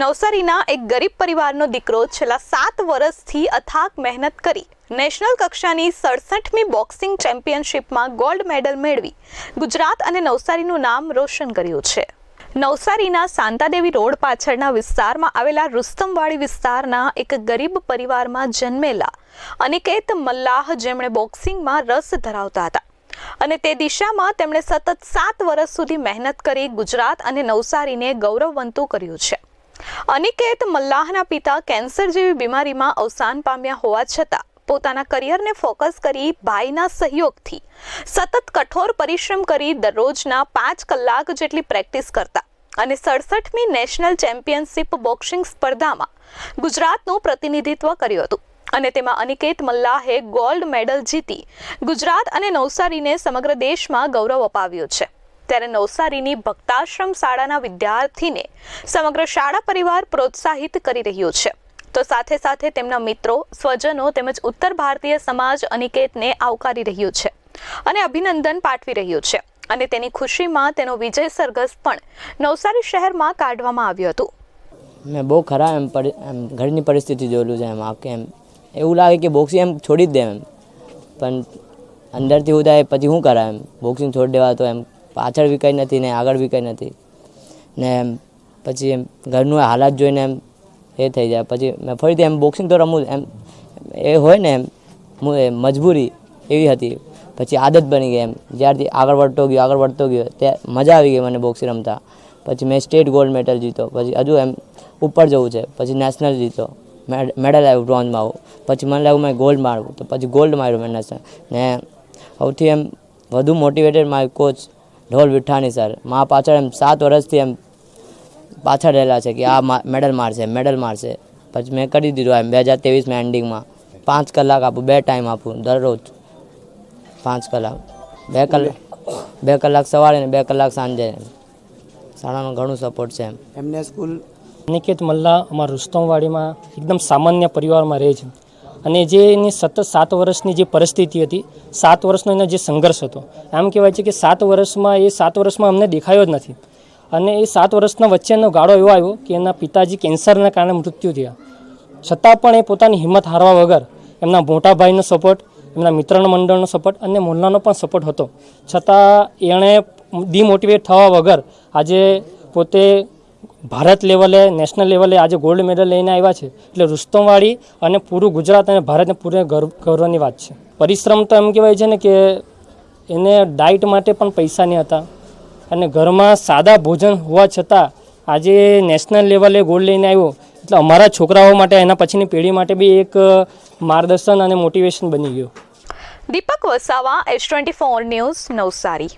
નવસારીના એક ગરીબ પરિવારનો દીકરો છેલ્લા સાત વર્ષથી અથાક મહેનત કરી નેશનલ કક્ષાની સડસઠમી બોક્સિંગ ચેમ્પિયનશિપમાં ગોલ્ડ મેડલ મેળવી ગુજરાત અને નવસારીનું નામ રોશન કર્યું છે. નવસારીના શાંતાદેવી રોડ પાછળના વિસ્તારમાં આવેલા રુસ્તમવાડી વિસ્તારના એક ગરીબ પરિવારમાં જન્મેલા અનિકેત મલ્લાહ જેમણે બોક્સિંગમાં રસ ધરાવતા હતા અને તે દિશામાં તેમણે સતત સાત વર્ષ સુધી મહેનત કરી ગુજરાત અને નવસારીને ગૌરવવંતું કર્યું છે. અનિકેત મલ્લાહના પિતા કેન્સર જેવી બીમારીમાં અવસાન પામ્યા હોવા છતાં પોતાના કરિયરને ફોકસ કરી ભાઈના સહયોગથી સતત કઠોર પરિશ્રમ કરી દરરોજના પાંચ કલાક જેટલી પ્રેક્ટિસ કરતા અને સડસઠમી નેશનલ ચેમ્પિયનશિપ બોક્સિંગ સ્પર્ધામાં ગુજરાતનું પ્રતિનિધિત્વ કર્યું હતું. અને તેમાં અનિકેત મલ્લાહે ગોલ્ડ મેડલ જીતી ગુજરાત અને નવસારીને સમગ્ર દેશમાં ગૌરવ અપાવ્યું છે. ત્યારે નવસારીની ભક્તાશ્રમ શાળાના વિદ્યાર્થીને સમગ્ર શાળા પરિવાર પ્રોત્સાહિત કરી રહ્યું છે. તો સાથે સાથે તેમના મિત્રો, સ્વજનો તેમજ ઉત્તર ભારતીય સમાજ અનિકેતને આવકારી રહ્યું છે અને અભિનંદન પાઠવી રહ્યું છે. અને તેની ખુશીમાં તેનો વિજય સરઘસ પણ નવસારી શહેરમાં કાઢવામાં આવ્યું હતું. મેં બહુ ખરાબ એમ એમ ઘરની પરિસ્થિતિ જોયેલું છે એમ, આખે એમ. એવું લાગે કે બોક્સિંગ એમ છોડી જ દે એમ. પણ અંદરથી ઉદાય, પછી શું કરાય એમ? બોક્સિંગ છોડી દેવા તો એમ પાછળ બી કંઈ નથી ને આગળ બી કંઈ નથી. ને એમ પછી એમ ઘરનું હાલાત જોઈને એમ એ થઈ જાય. પછી મેં ફરીથી એમ બોક્સિંગ તો રમું. એમ એ હોય ને એમ મજબૂરી એવી હતી. પછી આદત બની ગઈ એમ. જ્યારથી આગળ વધતો ગયો, આગળ વધતો ગયો ત્યાં મજા આવી ગઈ મને બોક્સિંગ રમતા. પછી મેં સ્ટેટ ગોલ્ડ મેડલ જીતો પછી હજુ એમ ઉપર જવું છે. પછી નેશનલ જીતો મેડ- મેડલ આવ્યું બ્રોન્ઝમાં આવું પછી મને લાગ્યું મેં ગોલ્ડ મારવું. તો પછી ગોલ્ડ માર્યું મેં નેશનલ ને સૌથી એમ વધુ મોટિવેટેડ મારી કોચ ઢોલ વિઠ્ઠાણી સર. મા પાછળ એમ સાત વર્ષથી એમ પાછળ રહેલા છે કે આ મા- મેડલ મારશે મેડલ મારશે. પછી મેં કરી દીધું એમ. બે હજાર ત્રેવીસમાં એન્ડિંગમાં. પાંચ કલાક આપું બે ટાઈમ આપું દરરોજ. પાંચ કલાક. બે કલાક બે કલાક સવારે ને બે કલાક સાંજે. શાળાનો ઘણું સપોર્ટ છે એમ. એમને સ્કૂલ નિકેત મલ્લા અમારા રુસ્તમવાડીમાં એકદમ સામાન્ય પરિવારમાં રહે છે. અને જે એની સતત સાત વર્ષની જે પરિસ્થિતિ હતી, સાત વર્ષનો એનો જે સંઘર્ષ હતો, આમ કહેવાય છે કે સાત વર્ષમાં એ સાત વર્ષમાં અમને દેખાયો જ નથી. અને એ સાત વર્ષના વચ્ચેનો ગાળો એવો આવ્યો કે એના પિતાજી કેન્સરના કારણે મૃત્યુ થયા. છતાં પણ એ પોતાની હિંમત હારવા વગર એમના મોટા ભાઈનો સપોર્ટ, એમના મિત્રનો મંડળનો સપોર્ટ અને મોહલ્લાનો પણ સપોર્ટ હતો. છતાં એણે ડિમોટિવેટ થવા વગર આજે પોતે ભારત લેવલે નેશનલ લેવલે આજે ગોલ્ડ મેડલ લઈને આવ્યા છે. એટલે રુસ્તમવાડી અને પૂરું ગુજરાત અને ભારતને પૂરે ગર્વ, ગૌરવની વાત છે. પરિશ્રમ તો એમ કહેવાય છે ને કે એને ડાયટ માટે પણ પૈસા નહીં હતા. અને ઘરમાં સાદા ભોજન હોવા છતાં આજે નેશનલ લેવલે ગોલ્ડ લઈને આવ્યો. એટલે અમારા છોકરાઓ માટે, એના પછીની પેઢી માટે બી એક માર્ગદર્શન અને મોટિવેશન બની ગયું. Deepak Vasava S twenty four news Navsari.